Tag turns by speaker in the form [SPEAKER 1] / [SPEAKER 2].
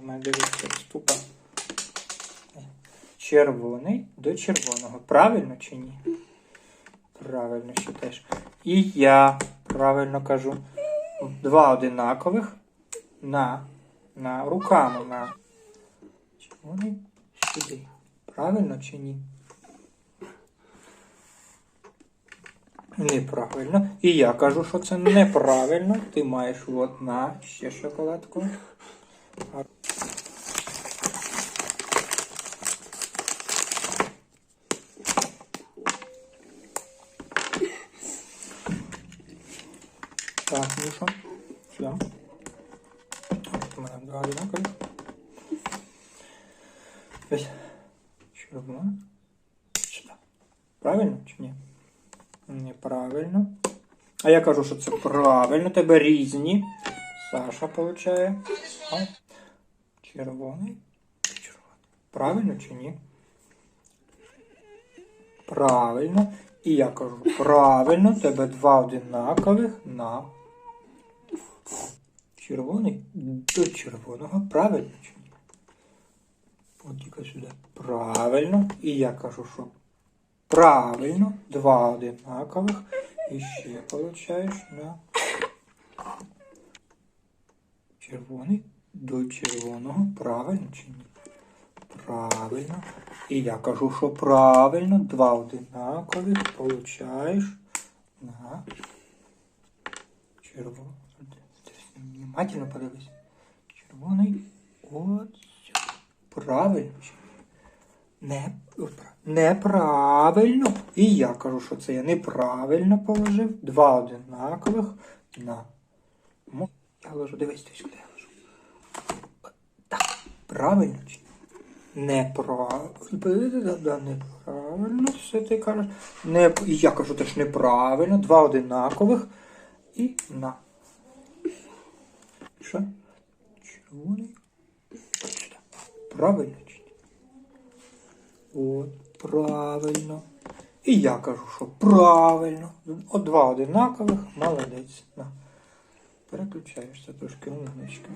[SPEAKER 1] У мене дивиться ступа. Червоний до червоного. Правильно чи ні? Правильно ще теж. І я правильно кажу. Два одинакових на, на руками на червоний сюди. Правильно чи ні? Неправильно. І я кажу, що це неправильно. Ти маєш от на ще шоколадку. Так, ну що? Все. У мене два одинакові. Ось. Червоно. Сюди. Правильно чи ні? Неправильно. А я кажу, що це правильно. Тебе різні. Саша получає. Червоний. Червоний. Правильно чи ні? Правильно. І я кажу, правильно, тебе два одинакових на червоний до червоного. Правильно чи ні? От тільки сюди. Правильно. І я кажу, що правильно, два одинакових. І ще получаєш на червоний до червоного. Правильно чи ні? Правильно. І я кажу, що правильно, два одинакові получаєш на червоний. Внимательно подивись. Червоний. От. Правильно. Не, неправильно. І я кажу, що це я неправильно положив. Два одинакових на. Я ложу, дивись, ложу. Так, правильно чи? Неправильно. Неправильно, все ти кажеш. Не... І я кажу теж неправильно. Два одинакових. І на. Що? Червоний. Правильно чи ні? От, правильно. І я кажу, що правильно. От два одинакових, молодець. На. Переключаєшся трошки умничка.